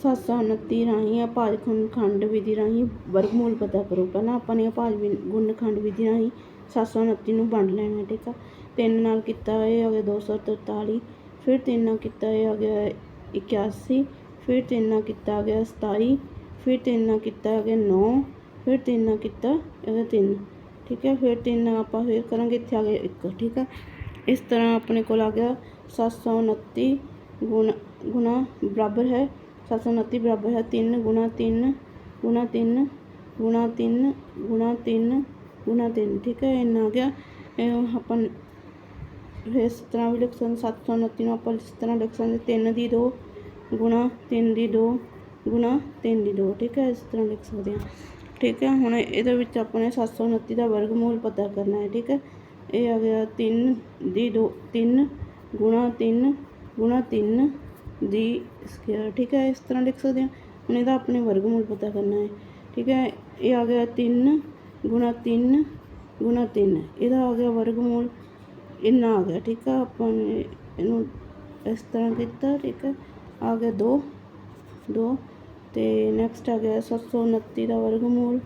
729 ਰਾਹੀਂ ਅਭਾਜ ਗੁਣ ਖੰਡ ਵਿਧੀ ਰਾਹੀਂ ਵਰਗਮੂਲ ਪਤਾ ਕਰੋ। ਪਹਿਲਾਂ ਆਪਾਂ ਨੇ ਅਭਾਜ ਵਿ- ਗੁਣ ਖੰਡ ਵਿਧੀ ਰਾਹੀਂ 729 ਨੂੰ ਵੰਡ ਲੈਣਾ, ਠੀਕ ਆ? ਤਿੰਨ ਨਾਲ ਕੀਤਾ ਇਹ ਆ ਗਿਆ 243 ਫਿਰ ਤਿੰਨ ਨਾਲ ਕੀਤਾ ਇਹ ਆ ਗਿਆ 81 ਫਿਰ ਤਿੰਨ ਨਾਲ ਕੀਤਾ ਆ ਗਿਆ 27 ਫਿਰ ਤਿੰਨ ਨਾਲ ਕੀਤਾ ਆ ਗਿਆ 9 ਫਿਰ ਤਿੰਨ ਨਾਲ ਕੀਤਾ ਆ 3 ਠੀਕ ਹੈ ਫਿਰ ਤਿੰਨ ਨਾਲ ਆਪਾਂ ਫਿਰ ਕਰਾਂਗੇ ਇੱਥੇ ਆ ਗਿਆ 1 ਠੀਕ ਹੈ ਇਸ ਤਰ੍ਹਾਂ ਆਪਣੇ ਕੋਲ ਆ ਗਿਆ 729 ਗੁਣਾ ਗੁਣਾ ਬਰਾਬਰ ਹੈ। 729 ਬਰਾਬਰ ਹੈ। 3 ਗੁਣਾ 3 ਗੁਣਾ 3 ਗੁਣਾ 3 ਗੁਣਾ 3 ਗੁਣਾ 3 ਠੀਕ ਹੈ, ਇੰਨਾ ਆ ਗਿਆ। ਇਹ ਆਪਾਂ ਇਸ ਤਰ੍ਹਾਂ ਵੀ ਲਿਖ ਸਕਦੇ 729 ਨੂੰ ਆਪਾਂ ਇਸ ਤਰ੍ਹਾਂ ਲਿਖ ਸਕਦੇ 3 ਦੀ 2 ਗੁਣਾ 3 ਦੀ 2 ਗੁਣਾ 3 ਦੀ 2 ਠੀਕ ਹੈ, ਇਸ ਤਰ੍ਹਾਂ ਲਿਖ ਸਕਦੇ ਹਾਂ। ਠੀਕ ਹੈ, ਹੁਣ ਇਹਦੇ ਵਿੱਚ ਆਪਾਂ ਆਪਣੇ 729 ਦਾ ਵਰਗਮੂਲ ਪਤਾ ਕਰਨਾ ਹੈ। ਠੀਕ ਹੈ, ਇਹ ਆ ਗਿਆ 3 ਦੀ 2 3 ਗੁਣਾ 3 ਗੁਣਾ 3 ਦੀ ਸਕੁਅਰ ਠੀਕ ਹੈ, ਇਸ ਤਰ੍ਹਾਂ ਲਿਖ ਸਕਦੇ ਹਾਂ। ਹੁਣ ਇਹਦਾ ਆਪਣੇ ਵਰਗਮੂਲ ਪਤਾ ਕਰਨਾ ਹੈ, ਠੀਕ ਹੈ। ਇਹ ਆ ਗਿਆ 3 ਗੁਣਾ 3 ਗੁਣਾ 3 ਇਹਦਾ ਆ ਗਿਆ ਵਰਗਮੂਲ ਇੰਨਾ ਆ ਗਿਆ, ਠੀਕ ਆ। ਆਪਾਂ ਨੇ ਇਹਨੂੰ ਇਸ ਤਰ੍ਹਾਂ ਕੀਤਾ, ਠੀਕ ਹੈ। ਆ ਗਿਆ 2 2 ਤੇ ਨੈਕਸਟ ਆ ਗਿਆ 729 ਦਾ ਵਰਗਮੂਲ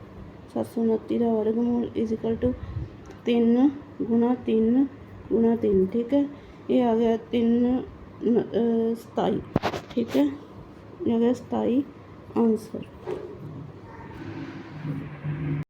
729 ਦਾ ਵਰਗਮੂਲ ਇਜ਼ ਇਕੁਅਲ ਟੂ 3 ਗੁਣਾ 3 ਗੁਣਾ 3 ਠੀਕ ਹੈ। ਇਹ ਆ ਗਿਆ 3 27 ਠੀਕ ਹੈ? ਇਹ ਆ ਗਿਆ 27 ਆਨਸਰ